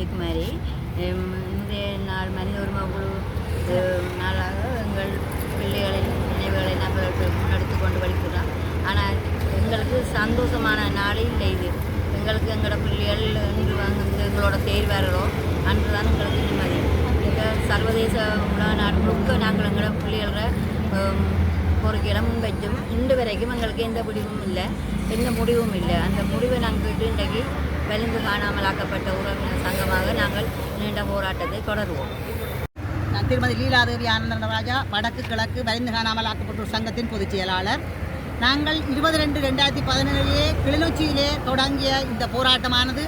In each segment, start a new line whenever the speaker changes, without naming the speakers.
விஜயகுமாரி முந்தைய நாள் மனித உரிமை குழு நாளாக எங்கள் பிள்ளைகளின் நினைவுகளை நாங்கள் முன்னெடுத்து கொண்டு வலிக்கிறோம் ஆனால் எங்களுக்கு சந்தோஷமான நாளே இல்லை இது. எங்களுக்கு எங்களோட பிள்ளைகள் இன்று வந்து எங்களோட தேர்வார்களோ அன்று தான் எங்களுக்கு நிம்மதி. இந்த சர்வதேச உலக நாடு நாங்கள் எங்களோட பிள்ளைகள கோரிக்கையில முன்வைச்சும் இன்று வரைக்கும் எங்களுக்கு எந்த முடிவும் இல்லை. எந்த முடிவும் இல்லை. அந்த முடிவை நாங்கள் கேட்டு காணாமலாக்கப்பட்ட உறவினர் சங்கமாக நாங்கள் நீண்ட போராட்டத்தை தொடருவோம்.
திருமதி லீலாதேவி ஆனந்தராஜா வடக்கு கிழக்கு வலிந்து காணாமல் ஆக்கப்பட்டோர் சங்கத்தின் பொதுச் செயலாளர். நாங்கள் இருபது ரெண்டு ரெண்டாயிரத்தி பதினேழிலே கிளிநொச்சியிலே தொடங்கிய இந்த போராட்டமானது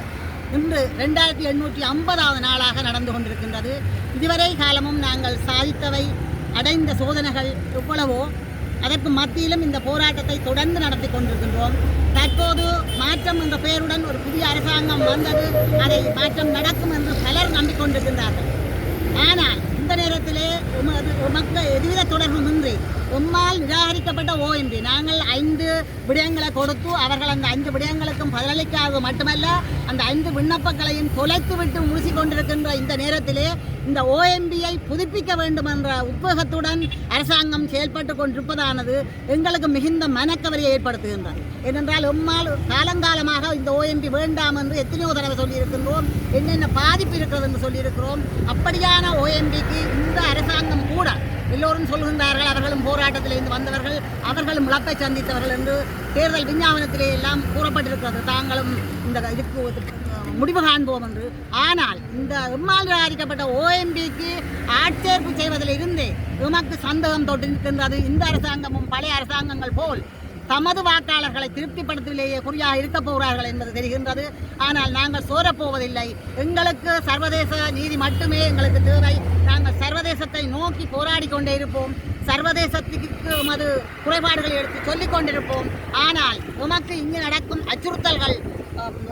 இன்று ரெண்டாயிரத்தி எண்ணூற்றி ஐம்பதாவது நாளாக நடந்து கொண்டிருக்கின்றது. இதுவரை காலமும் நாங்கள் சாதித்தவை அடைந்த சோதனைகள் எவ்வளவோ அதற்கு மத்தியிலும் இந்த போராட்டத்தை தொடர்ந்து நடத்தி கொண்டிருக்கின்றோம். தற்போது மாற்றம் என்ற பெயருடன் ஒரு புதிய அரசாங்கம் வந்தது. அதை மாற்றம் நடக்கும் என்று பலர் நம்பிக்கொண்டிருக்கின்றார்கள். ஆனால் இந்த நேரத்தில் உமது உமக்கு எதுவித தொடர்புமின்றி உம்மால் நிராகரிக்கப்பட்ட ஓஎம்பி நாங்கள் ஐந்து விடயங்களை கொடுத்து அவர்கள் அந்த ஐந்து விடயங்களுக்கும் பதிலளிக்காது மட்டுமல்ல அந்த ஐந்து விண்ணப்பங்களையும் தொலைத்து விட்டு கொண்டிருக்கின்ற இந்த நேரத்திலே இந்த ஓஎம்பியை புதுப்பிக்க வேண்டும் என்ற உத்வேகத்துடன் அரசாங்கம் செயல்பட்டு கொண்டிருப்பதானது எங்களுக்கு மிகுந்த மனக்கவலையை ஏற்படுத்துகின்றது. ஏனென்றால் எம்மால் காலங்காலமாக இந்த ஓஎம்பி வேண்டாம் என்று எத்தனையோ தடவை சொல்லியிருக்கின்றோம். என்னென்ன பாதிப்பு இருக்கிறது என்று சொல்லியிருக்கிறோம். அப்படியான ஓஎம்பிக்கு இந்த அரசாங்கம் கூட எல்லோரும் சொல்கின்றார்கள் அவர்களும் போராட்டத்திலிருந்து வந்தவர்கள் அவர்களும் இழப்பை சந்தித்தவர்கள் என்று தேர்தல் விஞ்ஞாபனத்திலே எல்லாம் கூறப்பட்டிருக்கிறது. தாங்களும் இந்த இதுக்கு முடிவு காண்போம் என்று. ஆனால் இந்த எம்மால் நிராகரிக்கப்பட்ட ஓஎம்பிக்கு ஆட்சேர்ப்பு செய்வதில் இருந்தே எமக்கு சந்தேகம் தொட்டிருக்கின்றது. இந்த அரசாங்கமும் பழைய அரசாங்கங்கள் போல் தமது வாக்காளர்களை திருப்திப்படுத்துவதிலேயே குறியாக இருக்க போகிறார்கள் என்பது தெரிகின்றது. ஆனால் நாங்கள் சோரப்போவதில்லை. எங்களுக்கு சர்வதேச நீதி மட்டுமே எங்களுக்கு தேவை. நாங்கள் சர்வதேசத்தை நோக்கி போராடி கொண்டே இருப்போம். சர்வதேசத்துக்கு உமது குறைபாடுகளை எடுத்து சொல்லிக் கொண்டிருப்போம். ஆனால் உமக்கு இங்கு நடக்கும் அச்சுறுத்தல்கள்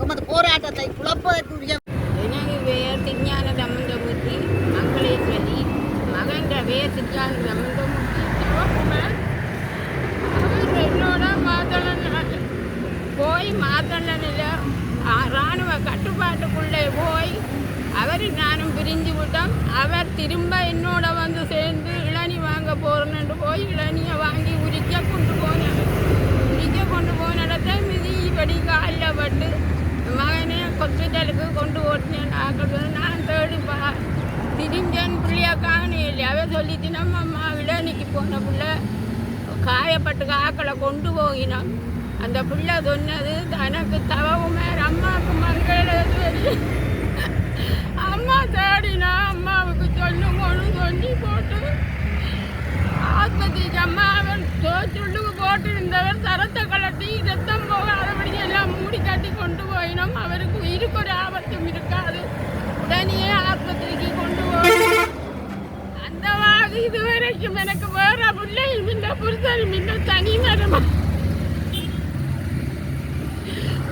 உமது போராட்டத்தை குழப்பதற்குரிய
எனக்கு பெயர் திருஞான தம்மந்தமூர்த்தி மங்களேஸ்வரி மகன்ற பெயர் திருஞான தம்மந்தமூர்த்தி சிவகுமார் அவர் என்னோட மாத்தளன் போய் இராணுவ கட்டுப்பாட்டுக்குள்ளே போய் அவர் நானும் பிரிஞ்சு விட்டோம். அவர் திரும்ப என்னோட வந்து சேர்ந்து இளநி வாங்க போகிறேன்னு போய் இளநியை வாங்கி உரிக்க கொண்டு போனார். உரிக்க கொண்டு போன இடத்த மிதிப்படி காலில் பட்டு மகனே ஹாஸ்பிட்டலுக்கு கொண்டு ஓட்டினேன். டாக்டர் நான் தேடி பா திரிஞ்சன் பிள்ளைய காணையில் அவ சொல்லிட்டு நம்ம அம்மா இளநிக்கு போன பிள்ளை காயப்பட்டு காக்களை கொண்டு போகினோம் அந்த பிள்ளை சொன்னது தனக்கு தவவுமே அம்மாவுக்கு மங்களேஸ்வரி அம்மா தேடினா அம்மாவுக்கு சொல்லுங்கன்னு சொல்லி போட்டு ஆஸ்பத்திரி அம்மா அவன் தோச்சுள்ளுக்கு போட்டு சரத்தை கலட்டி ரத்தம் போகாதபடி எல்லாம் மூடி கட்டி கொண்டு போயினோம். அவருக்கு உயிருக்கு ஒரு ஆபத்தும் இருக்காது. உடனே ஆஸ்பத்திரிக்கு கொண்டு போயினோம். அந்த வாகு இதுவரைக்கும் எனக்கு வேற பிள்ளையும் இந்த புருஷனும் இன்னும் தனி மரமா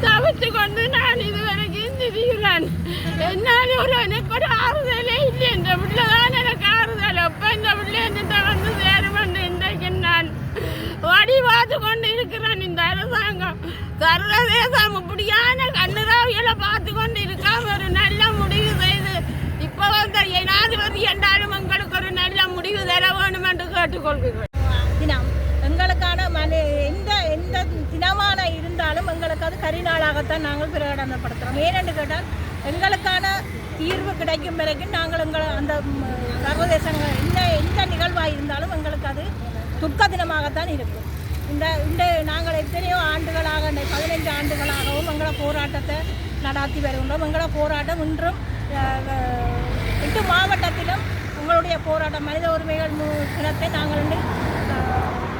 தவிர்த்து கொண்டு நான் இதுவரைக்கும் திரிகிறேன் என்னால் ஒரு எனக்கு ஒரு ஆறுதலே இல்லை இந்த பிள்ளை தான் எனக்கு ஆறுதல். அப்போ இந்த பிள்ளை என்னிட்ட வந்து சேருமென்று இன்றைக்கு நான் வடி பார்த்து கொண்டு இருக்கிறேன் இந்த அரசாங்கம். சர்வதேசம் இப்படியான கண்ணுராவியலை பார்த்து கொண்டு இருக்காம ஒரு நல்ல முடிவு செய்து இப்போ வந்து ஜனாதிபதி என்றாலும் எங்களுக்கு ஒரு நல்ல முடிவு தர வேண்டும் என்று கேட்டுக்கொள்கிறேன்
தினம் எங்களுக்கான மனு எந்த எந்த தினமான இருந்தாலும் சரி நாளாகத்தான் நாங்கள் பிரகடனப்படுத்துகிறோம் ஏனென்று கேட்டால் எங்களுக்கான தீர்வு கிடைக்கும் வரைக்கும் நாங்கள் எங்களை அந்த சர்வதேசங்கள் என்ன எந்த நிகழ்வாக இருந்தாலும் எங்களுக்கு அது துக்க தினமாகத்தான் இருக்கும். இந்த இந்த நாங்கள் எத்தனையோ ஆண்டுகளாக இந்த பதினைந்து ஆண்டுகளாகவும் எங்களை போராட்டத்தை நடாத்தி வருகின்றோம். எங்களை போராட்டம் இன்றும் எட்டு மாவட்டத்திலும் உங்களுடைய போராட்டம் மனித உரிமைகள் தினத்தை நாங்கள்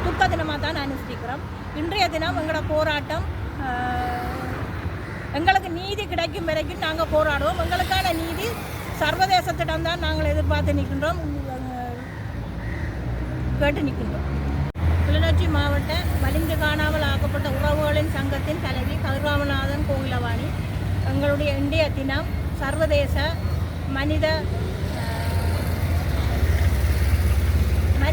துக்க தினமாக தான் அனுஷ்டிக்கிறோம். இன்றைய தினம் எங்களோட போராட்டம் எங்களுக்கு நீதி கிடைக்கும் வரைக்கும் நாங்கள் போராடுவோம். எங்களுக்கான நீதி சர்வதேசத்திடம் தான் நாங்கள் எதிர்பார்த்து நிற்கின்றோம். கேட்டு நிற்கின்றோம். கிளிநொச்சி மாவட்ட வலிந்து காணாமல் ஆக்கப்பட்ட உறவுகளின் சங்கத்தின் தலைவி கருராமநாதன் கோகிலவாணி எங்களுடைய இந்திய தினம் சர்வதேச மனித